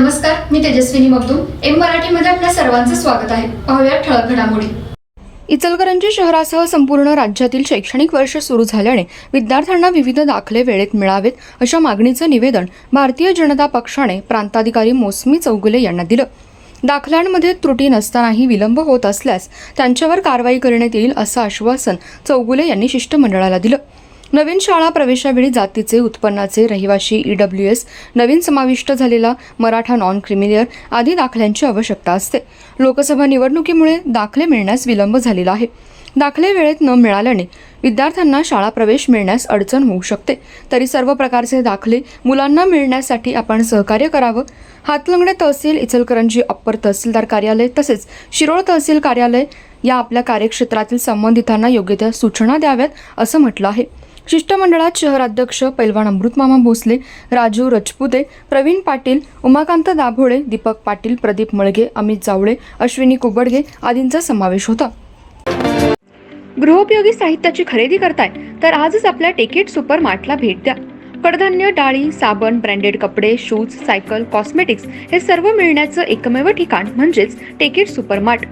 नमस्कार मी तेजस्विनी मगदूम. एम मराठीमध्ये आपल्या सर्वांचं स्वागत आहे. पाहूया ठळक घडामोडी. इचलकरंजी शहरासह संपूर्ण राज्यातील शैक्षणिक वर्ष सुरू झाल्याने विद्यार्थ्यांना विविध दाखले वेळेत मिळावेत अशा मागणीचं निवेदन भारतीय जनता पक्षाने प्रांताधिकारी मोसमी चौगुले यांना दिलं. दाखल्यांमध्ये त्रुटी नसतानाही विलंब होत असल्यास त्यांच्यावर कारवाई करण्यात येईल असं आश्वासन चौगुले यांनी शिष्टमंडळाला दिलं. नवीन शाळा प्रवेशावेळी जातीचे उत्पन्नाचे रहिवाशी ईडब्ल्यू एस नवीन समाविष्ट झालेला मराठा नॉन क्रिमिलियर आदी दाखल्यांची आवश्यकता असते. लोकसभा निवडणुकीमुळे दाखले मिळण्यास विलंब झालेला आहे. दाखले वेळेत न मिळाल्याने विद्यार्थ्यांना शाळा प्रवेश मिळण्यास अडचण होऊ शकते. तरी सर्व प्रकारचे दाखले मुलांना मिळण्यासाठी आपण सहकार्य करावं. हातलंगडे तहसील इचलकरंजी अप्पर तहसीलदार कार्यालय तसेच शिरोळ तहसील कार्यालय या आपल्या कार्यक्षेत्रातील संबंधितांना योग्य त्या सूचना द्याव्यात असं म्हटलं आहे. शिष्टमंडळात शहराध्यक्ष पैलवान अमृतमामा भोसले राजू रजपुते प्रवीण पाटील उमाकांत दाभोळे दीपक पाटील प्रदीप मळगे अमित जावळे अश्विनी कुबडगे आदींचा समावेश होता. गृहोपयोगी साहित्याची खरेदी करताय तर आजच आपल्या टेकेट सुपर मार्टला भेट द्या. कडधान्य डाळी साबण ब्रँडेड कपडे शूज सायकल कॉस्मेटिक्स हे सर्व मिळण्याचं एकमेव ठिकाण म्हणजेच टेकेट सुपर मार्ट.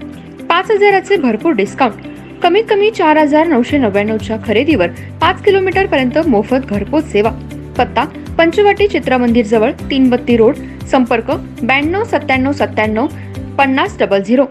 पाच हजाराचे भरपूर डिस्काउंट. कमीत कमी चार हजार नऊशे नव्याण्णवच्या खरेदीवर पाच किलोमीटर पर्यंत मोफत घरपोच सेवा. पत्ता पंचवटी चित्रमंदिर जवळ तीन बत्ती रोड संपर्क ब्याण्णव सत्त्याण्णव सत्त्याण्णव पन्नास डबल झिरो.